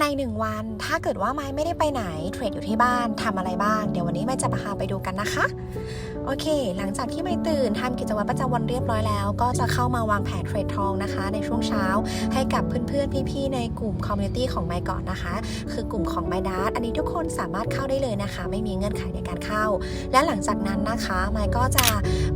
ในหนึ่งวัน ถ้าเกิดว่าไม้ไม่ได้ไปไหนเทรดอยู่ที่บ้านทำอะไรบ้าง เดี๋ยววันนี้ไม้จะพาไปดูกันนะคะ โอเค หลังจากที่ไม่ตื่นทำกิจวัตรประจำวันเรียบร้อยแล้ว ก็จะเข้ามาวางแผนเทรดทองนะคะ ในช่วงเช้าให้กับเพื่อนๆ พี่ๆ ในกลุ่มคอมมูนิตี้ของไมก่อนนะคะ คือกลุ่มของไมดัสอันนี้ทุกคนสามารถเข้าได้เลยนะคะ ไม่มีเงื่อนไขในการเข้า และหลังจากนั้นนะคะไมก็จะ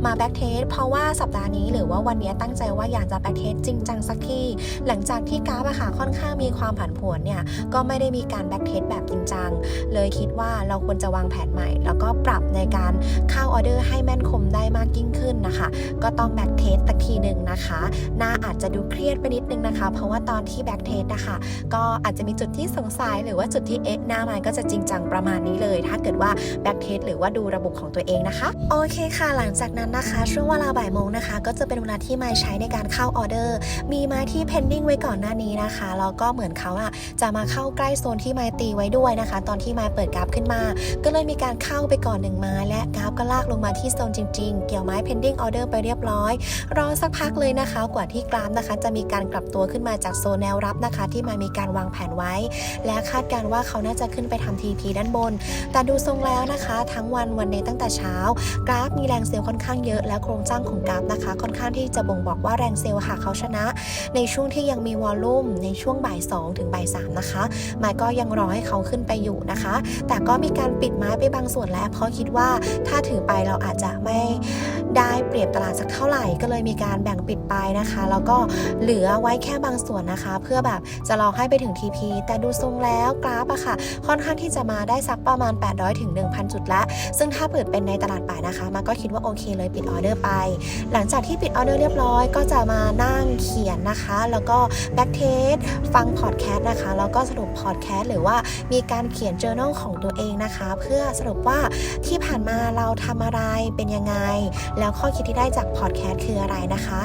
มาแบ็กเทสเพราะว่าสัปดาห์นี้หรือว่าวันนี้ตั้งใจว่าอยากจะแบ็กเทสจริงจังสักทีหลังจากที่กราฟอะค่ะค่อนข้างมีความผันผวนเนี่ยก็ไม่ได้มีการแบ็กเทสแบบจริงจัง เลยคิดว่าเราควรจะวางแผนใหม่ แล้วก็ปรับในการเข้าออเดอร์ให้แม่นคมได้มากยิ่งขึ้นนะคะ ก็ต้องแบ็กเทสตักทีหนึ่งนะคะหน้าอาจจะดูเครียดไปนิดนึงนะคะ เพราะว่าตอนที่แบ็กเทสนะคะ ก็อาจจะมีจุดที่สงสัยหรือว่าจุดที่เอ๊ะหน้ามันก็จะจริงจังประมาณนี้เลย ถ้าเกิดว่าแบ็กเทสหรือว่าดูระบบของตัวเองนะคะ โอเคค่ะ หลังจากนั้นนะคะ ช่วงเวลาบ่ายโมงนะคะ ก็จะเป็นเวลาที่ไม้ใช้ในการเข้าออเดอร์ มีไม้ที่ pending ไว้ก่อนหน้านี้นะคะแล้วก็เหมือนเขาอะจะมาเข้าใกล้โซนที่ไม้ตีไว้ด้วยนะคะ ตอนที่ไม้เปิดกราฟขึ้นมา ก็เลยมีการเข้าไปก่อนหนึ่งไม้และกราฟก็ลากลงมาที่โซนจริง ๆ เกี่ยวไม้ pending order ไปเรียบร้อย รอสักพักเลยนะคะ กว่าที่กราฟนะคะ จะมีการกลับตัวขึ้นมาจากโซนแนวรับนะคะ ที่ไมามีการวางแผนไว้ และคาดการณ์ว่าเขาน่าจะขึ้นไปทำ TP ด้านบน แต่ดูทรงแล้วนะคะ ทั้งวันวันนี้ตั้งแต่เช้า กราฟมีแรงเซลล์ค่อนข้างเยอะ และโครงสร้างของกราฟนะคะ ค่อนข้างที่จะบ่งบอกว่าแรงเซลล์ค่ะเขาชนะ ในช่วงที่ยังมีวอลลุ่มในช่วงบ่าย2ถึงบ่าย3นะคะไม้ก็ยังรอให้เขาขึ้นไปอยู่นะคะ แต่ก็มีการปิดไม้ไปบางส่วนแล้ว เพราะคิดว่าถ้าถือไปเราอาจจะไม่ ได้เปรียบตลาดสักเท่าไหร่ก็เลยมีการแบ่งปิดไปนะคะ แล้วก็เหลือไว้แค่บางส่วนนะคะ เพื่อแบบจะรอให้ไปถึง TP แต่ดูทรงแล้วกราฟอะค่ะ ค่อนข้างที่จะมาได้สักประมาณ 800ถึง1,000 จุดละซึ่งถ้าเปิดเป็นในตลาดบ่านะคะมาก็คิดว่าโอเคเลยปิดออเดอร์ไป หลังจากที่ปิดออเดอร์เรียบร้อยก็จะมานั่งเขียนนะคะ แล้วก็แบ็กเทสฟังพอดแคสต์นะคะ แล้วก็สรุปพอดแคสต์หรือว่ามีการเขียน journal ของตัวเองนะคะ เพื่อสรุปว่าที่ผ่านมาเราทำอะไรเป็นยังไงแล้วข้อคิดที่ได้จากพอดแคสต์คืออะไรนะคะ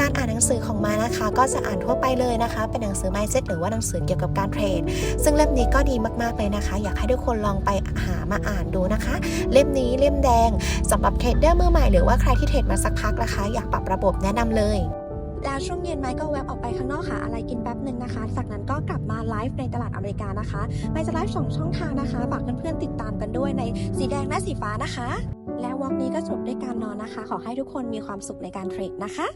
การอ่านหนังสือของมานะคะ ก็จะอ่านทั่วไปเลยนะคะ เป็นหนังสือ mindset หรือว่าหนังสือเกี่ยวกับการเทรด ซึ่งเล่มนี้ก็ดีมากๆเลยนะคะ อยากให้ทุกคนลองไปหามาอ่านดูนะคะ เล่มนี้เล่มแดงสำหรับเทรดเดอร์มือใหม่หรือว่าใครที่เทรดมาสักพักนะคะ อยากปรับระบบแนะนำเลยแล้วช่วงเย็นไมค์ก็แวบออกไปข้างนอกหาอะไรกินแป๊บหนึ่งนะคะ จากนั้นก็กลับมาไลฟ์ในตลาดอเมริกานะคะไมค์จะไลฟ์สองช่องทางนะคะ ฝากเพื่อนๆติดตามกันด้วยในสีแดงและสีฟ้านะคะ และวอล์กนี้ก็จบด้วยการนอนนะคะ ขอให้ทุกคนมีความสุขในการเทรดนะคะ